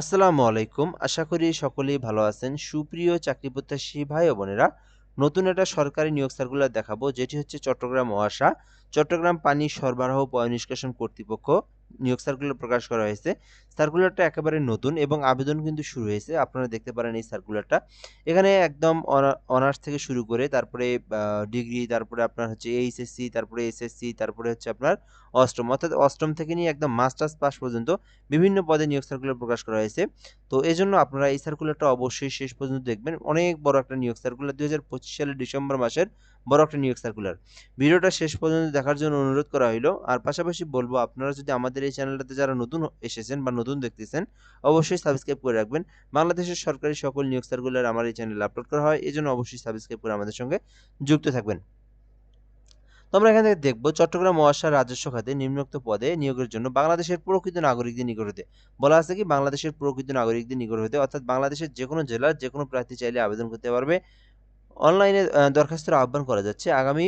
আসসালামু আলাইকুম। আশা করি সকলেই ভালো আছেন। সুপ্রিয় চাকরি প্রত্যাশী ভাই ও বোনেরা, নতুন একটা সরকারি নিয়োগ সার্কুলার দেখাবো, যেটি হচ্ছে চট্টগ্রাম ওয়াসা। চট্টগ্রাম পানি সরবরাহ পয়নিষ্কাশন নিষ্কাশন কর্তৃপক্ষ নিয়োগ সার্কুলার প্রকাশ করা হয়েছে। সার্কুলারটা একেবারে নতুন এবং আবেদন কিন্তু শুরু হয়েছে। আপনারা দেখতে পারেন এই সার্কুলারটা এখানে একদম অনার্স থেকে শুরু করে তারপরে ডিগ্রি, তারপরে আপনার হচ্ছে এইচএসসি তারপরে এসএসসি তারপরে হচ্ছে আপনার অষ্টম। অর্থাৎ অষ্টম থেকে নিয়ে একদম মাস্টার্স পাস পর্যন্ত বিভিন্ন পদে নিয়োগ সার্কুলার প্রকাশ করা হয়েছে। তো এই জন্য আপনারা এই সার্কুলারটা অবশ্যই শেষ পর্যন্ত দেখবেন। অনেক বড় একটা নিয়োগ সার্কুলার দুই হাজার পঁচিশ সালের ডিসেম্বর মাসের বড় একটা নিয়োগ সার্কুলার ভিডিওটা শেষ পর্যন্ত দেখার জন্য অনুরোধ করা হলো আর পাশাপাশি বলব, আপনারা যদি আমাদের এই চ্যানেলটাতে যারা নতুন এসেছেন বা নতুন দেখতেছেন, অবশ্যই সাবস্ক্রাইব করে রাখবেন। বাংলাদেশের সরকারি সকল নিয়োগ সার্কুলার আমার এই চ্যানেলে আপলোড করা হয়। এই জন্য অবশ্যই সাবস্ক্রাইব করে আমাদের সঙ্গে যুক্ত থাকবেন। তো আমরা এখান থেকে দেখব, চট্টগ্রাম মহাশার রাজস্ব খাতে নিম্নোক্ত পদে নিয়োগের জন্য বাংলাদেশের প্রকৃত নাগরিকদের নিকট হতে। বলা আছে কি, বাংলাদেশের প্রকৃত নাগরিকদের নিকট হতে, অর্থাৎ বাংলাদেশের যে কোনো জেলার যে কোনো প্রার্থী চাইলে আবেদন করতে পারবে। অনলাইনে দরখাস্তের আহ্বান করা যাচ্ছে। আগামী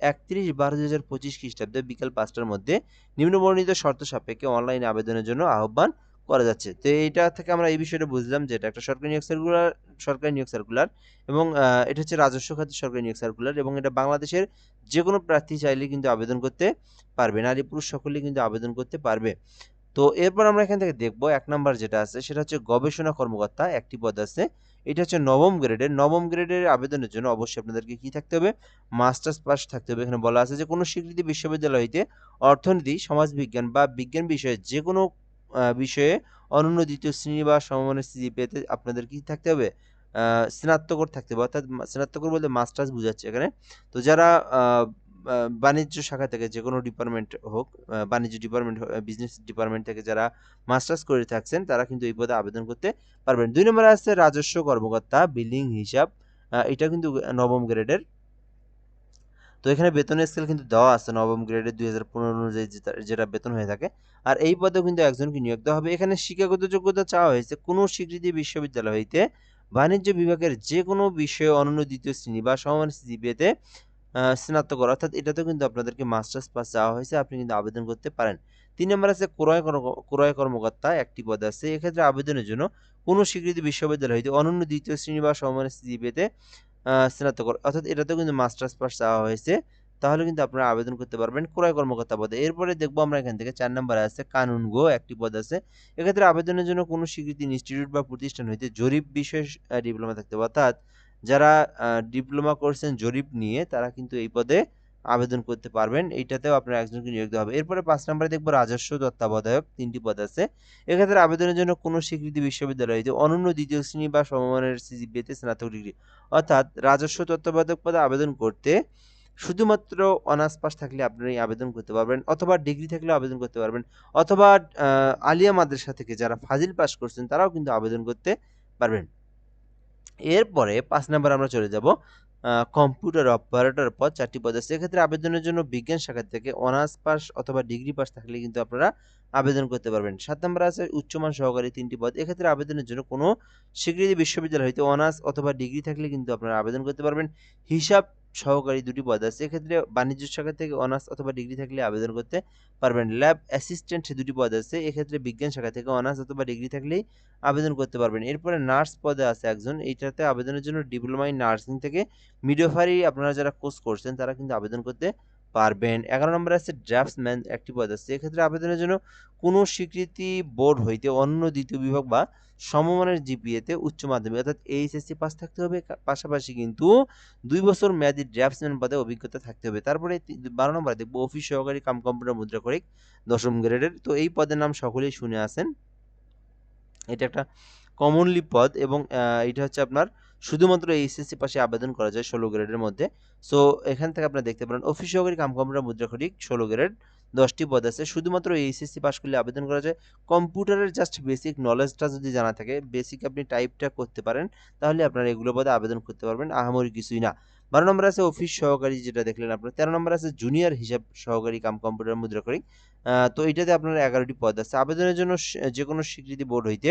একত্রিশ বারো দুই হাজার পঁচিশ খ্রিস্টাব্দে বিকাল পাঁচটার মধ্যে নিম্নবর্ণিত শর্ত সাপেক্ষে অনলাইনে আবেদনের জন্য আহ্বান করা যাচ্ছে। তো এইটা থেকে আমরা এই বিষয়টা বুঝলাম যে এটা একটা সরকারি নিয়োগ সার্কুলার সরকারি নিয়োগ সার্কুলার এবং এটা হচ্ছে রাজস্ব খাতের সরকারি নিয়োগ সার্কুলার এবং এটা বাংলাদেশের যে কোনো প্রার্থী চাইলে কিন্তু আবেদন করতে পারবে। নারী পুরুষ সকলেই কিন্তু আবেদন করতে পারবে। তো এরপর আমরা এখান থেকে দেখব, এক নাম্বার যেটা আছে সেটা হচ্ছে গবেষণা কর্মকর্তা, একটি পদ আছে এটা হচ্ছে নবম গ্রেডের নবম গ্রেডের আবেদনের জন্য অবশ্যই আপনাদেরকে কি থাকতে হবে? মাস্টার্স পাস থাকতে হবে। এখানে বলা আছে যে, কোনো স্বীকৃতি বিশ্ববিদ্যালয় হইতে অর্থনীতি, সমাজবিজ্ঞান বা বিজ্ঞান বিষয়ে যে কোনো বিষয়ে অনন্য দ্বিতীয় শ্রেণি বা সমমানের স্থিতি পেতে আপনাদের কি থাকতে হবে? স্নাতকর থাকতে হবে। অর্থাৎ স্নাতকর বলতে মাস্টার্স বুঝাচ্ছে এখানে। তো যারা বাণিজ্য শাখা থেকে যে কোনো ডিপার্টমেন্ট হোক বাণিজ্য ডিপার্টমেন্ট বিজনেস ডিপার্টমেন্ট থেকে যারা মাস্টার্স করে থাকছেন, তারা কিন্তু এই পদে আবেদন করতে পারবেন। দুই নম্বরে আছে রাজস্ব কর্মকর্তা বিলিং হিসাব এটা কিন্তু নবম গ্রেডের তো এখানে বেতনের স্কেল কিন্তু দেওয়া আছে নবম গ্রেডের দুই হাজার পনেরো অনুযায়ী যেটা বেতন হয়ে থাকে। আর এই পদেও কিন্তু একজনকে নিয়োগ দেওয়া হবে। এখানে শিক্ষাগত যোগ্যতা চাওয়া হয়েছে কোনো স্বীকৃতি বিশ্ববিদ্যালয় হইতে বাণিজ্য বিভাগের যে কোনো বিষয়ে অনন্য দ্বিতীয় শ্রেণি বা সমান সিজিপিএতে স্নাতকর অর্থাৎ এটাতেও কিন্তু আপনাদেরকে মাস্টার্স পাস চাওয়া হয়েছে, আপনি কিন্তু আবেদন করতে পারেন। তিন নম্বর আছে ক্রয় ক্রয় কর্মকর্তা, একটি পদ আছে। এক্ষেত্রে আবেদনের জন্য কোনো স্বীকৃতি বিশ্ববিদ্যালয় হইতে অনন্য দ্বিতীয় শ্রেণি বা সমান সিজিপিএতে স্নাতকর অর্থাৎ এটাতেও কিন্তু মাস্টার্স পাস চাওয়া হয়েছে। তাহলে কিন্তু আপনারা আবেদন করতে পারবেন ক্রয় কর্মকর্তা পদে। এরপরে দেখব আমরা এখান থেকে চার নম্বরে আছে কানুন গো, একটি পদ আছে। এক্ষেত্রে আবেদনের জন্য কোনো স্বীকৃতি ইনস্টিটিউট বা প্রতিষ্ঠান হইতে জরিপ বিশেষ ডিপ্লোমা থাকতে অর্থাৎ যারা ডিপ্লোমা করছেন জরিপ নিয়ে, তারা কিন্তু এই পদে আবেদন করতে পারবেন। এইটাতেও আপনার একজনকে নিয়োগ দেওয়া হবে। এরপরে পাঁচ নম্বরে দেখব রাজস্ব তত্ত্বাবধায়ক, তিনটি পদ আছে। এক্ষেত্রে আবেদনের জন্য কোনো স্বীকৃতি বিশ্ববিদ্যালয় হইতে অনন্য দ্বিতীয় শ্রেণি বা সমমানের সিজিপিএতে স্নাতক ডিগ্রি। অর্থাৎ রাজস্ব তত্ত্বাবধায়ক পদে আবেদন করতে শুধুমাত্র অনার্স পাস থাকলে আপনি আবেদন করতে পারবেন, অথবা ডিগ্রি থাকলেও আবেদন করতে পারবেন, অথবা আলিয়া মাদ্রাসা থেকে যারা ফাজিল পাস করছেন তারাও কিন্তু আবেদন করতে পারবেন। এরপরে পাঁচ নম্বর আমরা চলে যাব কম্পিউটার অপারেটর পদ চারটি পদ। আছে এক্ষেত্রে আবেদনের জন্য বিজ্ঞান শাখা থেকে অনার্স পাস অথবা ডিগ্রি পাস থাকলে কিন্তু আপনারা আবেদন করতে পারবেন। সাত নম্বর আছে উচ্চমান সহকারী তিনটি পদ। এক্ষেত্রে আবেদনের জন্য কোনো স্বীকৃতি বিশ্ববিদ্যালয় হইতে অনার্স অথবা ডিগ্রি থাকলে কিন্তু আপনারা আবেদন করতে পারবেন। হিসাব সহকারী দুটি পদ আছে। এক্ষেত্রে বাণিজ্য শাখা থেকে অনার্স অথবা ডিগ্রি থাকলে আবেদন করতে পারবেন। ল্যাব অ্যাসিস্ট্যান্ট দুটি পদ আছে। এক্ষেত্রে বিজ্ঞান শাখা থেকে অনার্স অথবা ডিগ্রি থাকলেই আবেদন করতে পারবেন। এরপরে নার্স পদে আছে একজন। এইটাতে আবেদনের জন্য ডিপ্লোমা ইন নার্সিং থেকে মিডোফারি আপনারা যারা কোর্স করছেন তারা কিন্তু আবেদন করতে পারবেন। এগারো নম্বরে আছে ড্রাফটসম্যান একটি পদ আছে। এক্ষেত্রে আবেদনের জন্য কোনো স্বীকৃতি বোর্ড হইতে অন্য দ্বিতীয় বিভাগ বা সমমানের জিপিএতে উচ্চ মাধ্যমিক অর্থাৎ এইচএসসি পাস থাকতে হবে। পাশাপাশি কিন্তু দুই বছর মেয়াদী ড্রাফটসম্যান পদে অভিজ্ঞতা থাকতে হবে। তারপরে বারো নম্বরে দেখব অফিস সহকারী কাম কম্পিউটার মুদ্রা করিক দশম গ্রেডের। তো এই পদের নাম সকলেই শুনে আসেন এটা একটা কমনলি পদ এবং এটা হচ্ছে আপনার শুধুমাত্র এইচএসসি পাশে আবেদন করা যায় ষোলো গ্রেডের মধ্যে। সো এখান থেকে আপনারা দেখতে পারেন অফিস সহকারী কাম কম্পিউটার মুদ্রা খরিক ষোলো গ্রেড, দশটি পদ আছে। শুধুমাত্র এইচএসসি পাস করলে আবেদন করা যায়। কম্পিউটারের জাস্ট বেসিক নলেজটা যদি জানা থাকে বেসিক আপনি টাইপটা করতে পারেন, তাহলে আপনারা এগুলো পদে আবেদন করতে পারবেন, আহামরি কিছুই না। বারো নম্বর আছে অফিস সহকারী, যেটা দেখলেন আপনার তেরো নম্বর আছে জুনিয়র হিসাব সহকারী কাম কম্পিউটার মুদ্রা করি তো এটাতে আপনার এগারোটি পদ আছে। আবেদনের জন্য যে কোনো স্বীকৃতি বোর্ড হইতে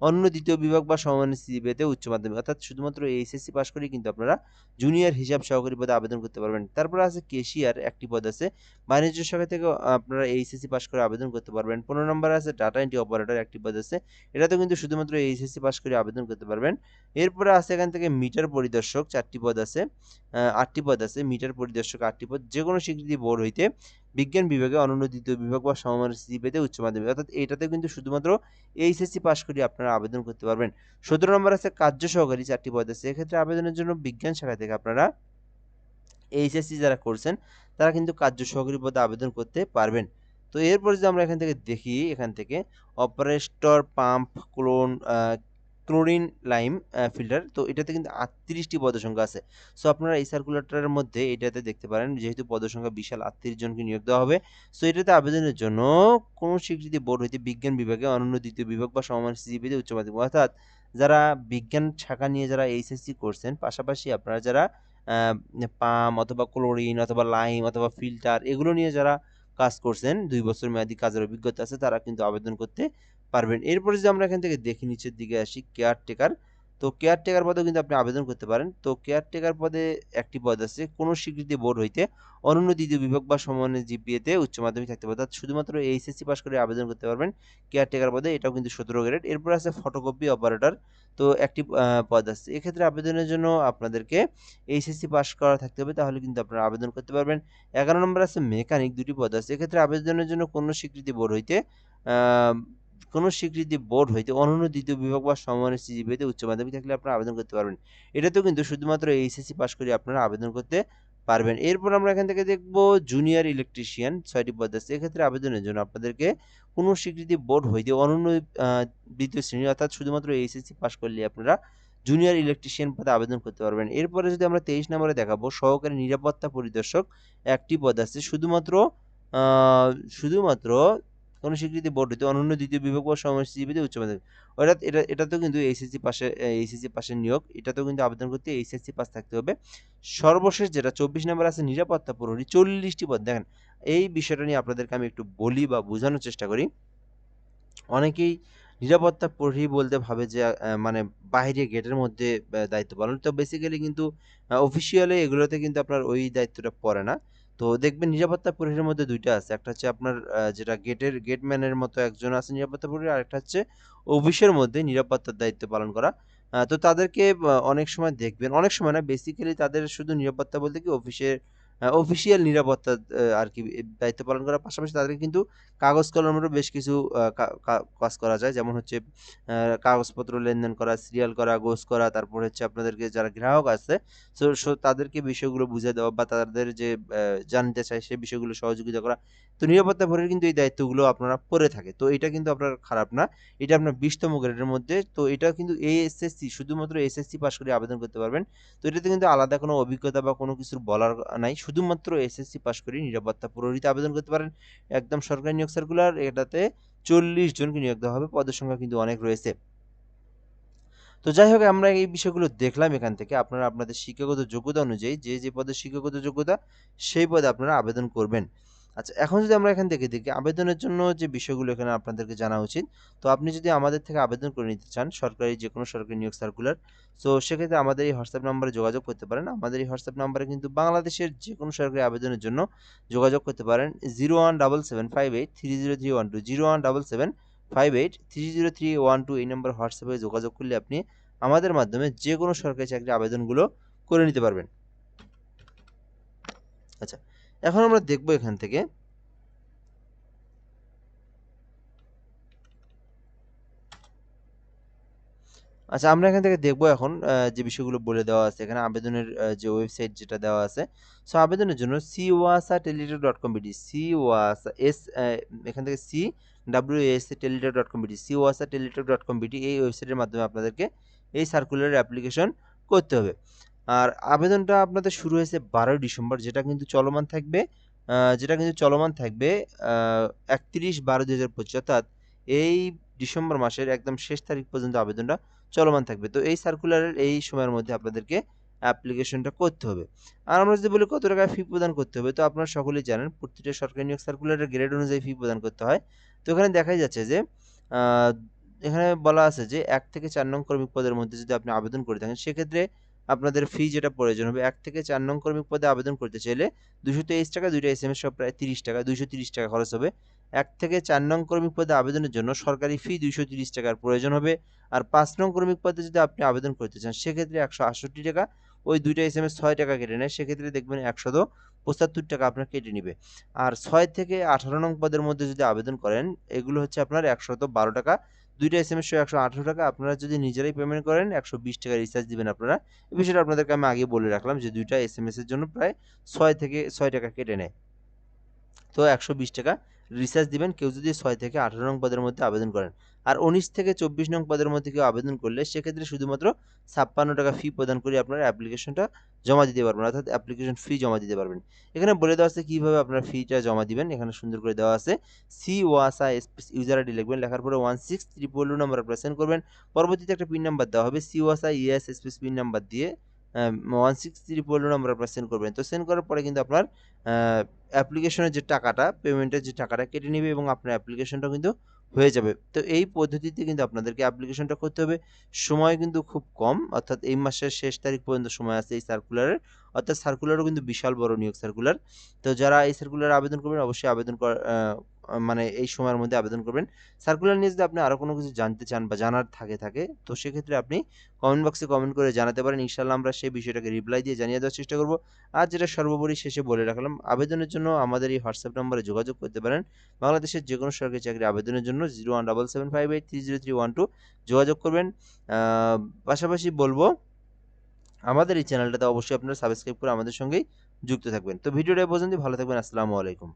অন্য দ্বিতীয় বিভাগ বা সমমানের সিজিপিএতে উচ্চ মাধ্যমিক। অর্থাৎ শুধুমাত্র এইচএসসি পাস করেই কিন্তু আপনারা জুনিয়র হিসাব সহকারী পদে আবেদন করতে পারবেন। তারপরে আছে কেশিয়ার, একটি পদ আছে। বাণিজ্য শাখা থেকে আপনারা এইচএসসি পাস করে আবেদন করতে পারবেন। পনেরো নম্বর আছে ডাটা এন্ট্রি অপারেটর একটি পদ আছে। এটাতেও কিন্তু শুধুমাত্র এইচএসসি পাস করে আবেদন করতে পারবেন। এরপরে আছে এখান থেকে মিটার পরিদর্শক, চারটি পদ আছে। আটটি পদ আছে। মিটার পরিদর্শক, আটটি পদ। যে কোনো স্বীকৃতি বোর্ড হইতে বিজ্ঞান বিভাগে অনন্য দ্বিতীয় বিভাগ বা সমমানের সিজিপিএতে উচ্চ মাধ্যমিক। অর্থাৎ এটাতে কিন্তু শুধুমাত্র এইচএসসি পাস করে আপনারা আবেদন করতে পারবেন। সতেরো নম্বর আছে কার্য সহকারী চারটি পদ আছে। এক্ষেত্রে আবেদনের জন্য বিজ্ঞান শাখা থেকে আপনারা এইচএসসি যারা করছেন, তারা কিন্তু কার্য সহকারী পদে আবেদন করতে পারবেন। তো এরপর যদি আমরা এখান থেকে দেখি, এখান থেকে operator, pump, clone chlorine lime filter. তো এটাতে কিন্তু আটত্রিশটি পদসংখ্যা আছে। সো আপনারা এই সার্কুলারটার মধ্যে এটাতে দেখতে পারেন, যেহেতু পদসংখ্যা বিশাল, আটত্রিশ জনকে নিয়োগ দেওয়া হবে। সো এটাতে আবেদনের জন্য কোনো স্বীকৃতি বোর্ড হইতে বিজ্ঞান বিভাগে, অনন্য দ্বিতীয় বিভাগ বা সমান সিজিপিতে উচ্চ মাধ্যমিক, অর্থাৎ যারা বিজ্ঞান শাখা নিয়ে যারা এইচএসসি করছেন, পাশাপাশি আপনারা যারা পাম অথবা ক্লোরিন অথবা লাইম অথবা ফিল্টার, এগুলো নিয়ে যারা কাজ করছেন, দুই বছর মেয়াদি কাজের অভিজ্ঞতা আছে, তারা কিন্তু আবেদন করতে পারবেন। এরপরে যদি আমরা এখান থেকে দেখি নিচের দিকে আসি কেয়ারটেকার তো কেয়ারটেকার পদেও কিন্তু আপনি আবেদন করতে পারেন। তো কেয়ারটেকার পদে একটি পদ আছে, কোনো স্বীকৃতি বোর্ড হইতে অনন্য দ্বিতীয় বিভাগ বা সমানের জিপিএতে উচ্চ মাধ্যমিক থাকতে পারে। অর্থাৎ শুধুমাত্র এইচএসসি পাস করে আবেদন করতে পারবেন কেয়ারটেকার পদে, এটাও কিন্তু সতেরো গ্রেড এরপর আছে ফটোকপি অপারেটর তো একটি পদ আছে। এক্ষেত্রে আবেদনের জন্য আপনাদেরকে এইচএসসি পাস করা থাকতে হবে, তাহলে কিন্তু আপনারা আবেদন করতে পারবেন। এগারো নম্বর আছে মেকানিক দুটি পদ আছে। এক্ষেত্রে আবেদনের জন্য কোনো স্বীকৃতি বোর্ড হইতে কোনো স্বীকৃতি বোর্ড হইতে অনন্য দ্বিতীয় বিভাগ বা সমমানের সিজিপিতে উচ্চ মাধ্যমিক থাকলে আপনারা আবেদন করতে পারবেন। এটাতেও কিন্তু শুধুমাত্র এইচএসসি পাস করে আপনারা আবেদন করতে পারবেন। এরপর আমরা এখান থেকে দেখব জুনিয়র ইলেকট্রিশিয়ান ছয়টি পদ আছে। এক্ষেত্রে আবেদনের জন্য আপনাদেরকে কোনো স্বীকৃতি বোর্ড হইতে অনন্য দ্বিতীয় শ্রেণি অর্থাৎ শুধুমাত্র এইচএসসি পাস করলে আপনারা জুনিয়র ইলেকট্রিশিয়ান পদে আবেদন করতে পারবেন। এরপরে যদি আমরা তেইশ নম্বরে দেখাবো, সহকারী নিরাপত্তা পরিদর্শক একটি পদ আছে। শুধুমাত্র শুধুমাত্র কোনো স্বীকৃতি বোর্ড হইতে অনন্য দ্বিতীয় বিভাগ বা সমাজজীবীতে উচ্চ মাধ্যমিক। অর্থাৎ এটা, এটাতেও কিন্তু এইচএসসি পাশে এইচএসসি পাশের নিয়োগ, এটাতেও কিন্তু আবেদন করতে এইচএসসি পাস থাকতে হবে। সর্বশেষ যেটা, চব্বিশ নম্বর আছে নিরাপত্তা প্রহরী, চল্লিশটি পদ। দেখেন, এই বিষয়টা নিয়ে আপনাদেরকে আমি একটু বলি বা বোঝানোর চেষ্টা করি। অনেকেই নিরাপত্তা প্রহরী বলতে ভাবে যে মানে বাইরে গেটের মধ্যে দায়িত্ব পালন। তো বেসিক্যালি কিন্তু অফিসিয়ালি এগুলোতে কিন্তু আপনার ওই দায়িত্বটা পড়ে না। তো দেখবেন নিরাপত্তা প্রহরীর মধ্যে দুইটা আছে। একটা হচ্ছে আপনার যেটা গেটের গেটম্যানের মতো একজন আছে নিরাপত্তা প্রহরী আর একটা হচ্ছে অফিসের মধ্যে নিরাপত্তার দায়িত্ব পালন করা। তো তাদেরকে অনেক সময় দেখবেন, অনেক সময় না বেসিক্যালি তাদের শুধু নিরাপত্তা বলতে কি অফিসের অফিসিয়াল নিরাপত্তা আর কি দায়িত্ব পালন করার পাশাপাশি তাদেরকে কিন্তু কাগজ কলমেরও বেশ কিছু কাজ করা যায়। যেমন হচ্ছে কাগজপত্র লেনদেন করা সিরিয়াল করা গোস করা, তারপর হচ্ছে আপনাদেরকে যারা গ্রাহক আছে সো তাদেরকে বিষয়গুলো বুঝে দেওয়া বা তাদের যে জানতে চায় সে বিষয়গুলো সহযোগিতা করা। তো নিরাপত্তা ভরের কিন্তু এই দায়িত্বগুলো আপনারা পরে থাকে। তো এটা কিন্তু আপনার খারাপ না। এটা আপনার বিশতম গ্রেডের মধ্যে। তো এটা কিন্তু এএসএসসি শুধুমাত্র এসএসসি পাস করে আবেদন করতে পারবেন। তো এটাতে কিন্তু আলাদা কোনো অভিজ্ঞতা বা কোনো কিছুর বলার নাই। শুধুমাত্র এসএসসি পাস করে নিরাপত্তা পুরোহিত আবেদন করতে পারেন। একদম সরকারি নিয়োগ সার্কুলার এটাতে চল্লিশ জনকে নিয়োগ দেওয়া হবে, পদের সংখ্যা কিন্তু অনেক রয়েছে। তো যাই হোক, আমরা এই বিষয়গুলো দেখলাম এখান থেকে। আপনারা আপনাদের শিক্ষাগত যোগ্যতা অনুযায়ী যে যে পদের শিক্ষাগত যোগ্যতা, সেই পদে আপনারা আবেদন করবেন। আচ্ছা এখন যদি আমরা এখান থেকে দেখি, আবেদনের জন্য যে বিষয়গুলো এখানে আপনাদেরকে জানা উচিত, তো আপনি যদি আমাদের থেকে আবেদন করে নিতে চান, সরকারি যে কোনো সরকারি নিয়োগ সার্কুলার তো সেক্ষেত্রে আমাদের এই হোয়াটসঅ্যাপ নাম্বারে যোগাযোগ করতে পারেন। আমাদের এই হোয়াটসঅ্যাপ নাম্বারে কিন্তু বাংলাদেশের যে কোনো সরকারি আবেদনের জন্য যোগাযোগ করতে পারেন zero one double seven five eight three zero three one two zero one double seven five eight three zero three one two এই নম্বর হোয়াটসঅ্যাপে যোগাযোগ করলে আপনি আমাদের মাধ্যমে যে কোনো সরকারি চাকরি আবেদনগুলো করে নিতে পারবেন। আচ্ছা এখন আমরা দেখব এখান থেকে। আচ্ছা আমরা এখান থেকে দেখব এখন যে বিষয়গুলো বলে দেওয়া আছে। এখানে আবেদনের যে ওয়েবসাইট যেটা দেওয়া আছে। সো আবেদনের জন্য সি ওয়াসা Teletalk dot com BD C ওয়াসা এস এখান থেকে C W S Teletalk dot com BD C ওয়াসা টেলিটক ডট কম বিডি এই ওয়েবসাইটের মাধ্যমে আপনাদেরকে এই সার্কুলারের অ্যাপ্লিকেশন করতে হবে। আর আবেদনটা আপনাদের শুরু হয়েছে বারোই ডিসেম্বর, যেটা কিন্তু চলমান থাকবে যেটা কিন্তু চলমান থাকবে একত্রিশ বারো দু হাজার পঁচিশ, অর্থাৎ এই ডিসেম্বর মাসের একদম শেষ তারিখ পর্যন্ত আবেদনটা চলমান থাকবে। তো এই সার্কুলারের এই সময়ের মধ্যে আপনাদেরকে অ্যাপ্লিকেশনটা করতে হবে। আর আমরা যদি বলি কত টাকা ফি প্রদান করতে হবে, তো আপনারা সকলেই জানেন প্রতিটা সরকারি নিয়োগ সার্কুলারের গ্রেড অনুযায়ী ফি প্রদান করতে হয়। তো এখানে দেখাই যাচ্ছে যে এখানে বলা আছে যে, এক থেকে চার নং কর্মী পদের মধ্যে যদি আপনি আবেদন করে থাকেন, সেক্ষেত্রে আপনাদের ফি যেটা প্রয়োজন হবে, এক থেকে চার নং ক্রমিক পদে আবেদন করতে চাইলে ২২৩ টাকা ২টা এসএমএস সহ প্রায় ৩০ টাকা ২৩০ টাকা খরচ হবে। এক থেকে চার নং ক্রমিক পদে আবেদনের জন্য সরকারি ফি ২৩০ টাকার প্রয়োজন হবে। আর পাঁচ নং ক্রমিক পদে যদি আপনি আবেদন করতে চান, সেক্ষেত্রে ১৬৮ টাকা, ওই ২টা এসএমএস ৬ টাকা কেটে নেয় সেক্ষেত্রে দেখবেন ১৭৫ টাকা আপনার কেটে নিবে। আর ছয় থেকে ১৮ নং পদের মধ্যে যদি আবেদন করেন, এগুলো হচ্ছে আপনার ১১২ টাকা ২টা এসএমএস সহ ১১৮ টাকা আপনারা যদি নিজেরাই পেমেন্ট করেন ১২০ টাকা রিচার্জ দেবেন আপনারা। এই বিষয়টা আপনাদেরকে আমি আগে বলে রাখলাম যে দুইটা এস এম এস এর জন্য প্রায় ছয় থেকে ছয় টাকা কেটে নেয়। তো ১২০ টাকা রিচার্জ দিবেন, কেউ যদি ছয় থেকে ১৮ নং পদের মধ্যে আবেদন করেন। আর ১৯ থেকে ২৪ নং পদের মধ্যে কেউ আবেদন করলে সেক্ষেত্রে শুধুমাত্র ৫৬ টাকা ফি প্রদান করে আপনারা অ্যাপ্লিকেশনটা জমা দিতে পারবেন, অর্থাৎ অ্যাপ্লিকেশন ফি জমা দিতে পারবেন। এখানে বলে দেওয়া আছে কীভাবে আপনারা ফিটা জমা দিবেন, এখানে সুন্দর করে দেওয়া আছে। সিওয়াসা স্পেস ইউজার আইডি লিখবেন, লেখার পরে 16322 নাম্বার আপনারা সেন্ড করবেন। পরবর্তীতে একটা পিন নাম্বার দেওয়া হবে সিওয়াসা ইএস স্পেস পিন নাম্বার দিয়ে আ 16322 নাম্বার আপনার সেন্ড করবেন। তো সেন্ড করার পরে কিন্তু আপনার অ্যাপ্লিকেশনের যে টাকাটা পেমেন্টের যে টাকাটা কেটে নেবে এবং আপনার অ্যাপ্লিকেশনটা কিন্তু হয়ে যাবে। তো এই পদ্ধতিতে কিন্তু আপনাদেরকে অ্যাপ্লিকেশনটা করতে হবে। সময় কিন্তু খুব কম, অর্থাৎ এই মাসের শেষ তারিখ পর্যন্ত সময় আছে এই সার্কুলারের। অর্থাৎ সার্কুলারও কিন্তু বিশাল বড় নিয়োগ সার্কুলার। তো যারা এই সার্কুলারে আবেদন করবেন, অবশ্যই আবেদন মানে এই সময়ের মধ্যে আবেদন করবেন। সার্কুলার নিয়ে যদি আপনি আরও কোনো কিছু জানতে চান বা জানার থাকে থাকে, তো সেক্ষেত্রে আপনি কমেন্ট বক্সে কমেন্ট করে জানাতে পারেন। ইনশাআল্লাহ আমরা সেই বিষয়টাকে রিপ্লাই দিয়ে জানিয়ে দেওয়ার চেষ্টা করব। আর যেটা সর্বোপরি শেষে বলে রাখলাম, আবেদনের জন্য আমাদের এই হোয়াটসঅ্যাপ নম্বরে যোগাযোগ করতে পারেন। বাংলাদেশের যে কোনো সরকারি চাকরি আবেদনের জন্য 01775830312 যোগাযোগ করবেন। পাশাপাশি বলব, আমাদের এই চ্যানেলটাতে অবশ্যই আপনারা সাবস্ক্রাইব করে আমাদের সঙ্গেই যুক্ত থাকবেন। তো ভিডিওটা পর্যন্ত ভালো থাকবেন। আসসালামু আলাইকুম।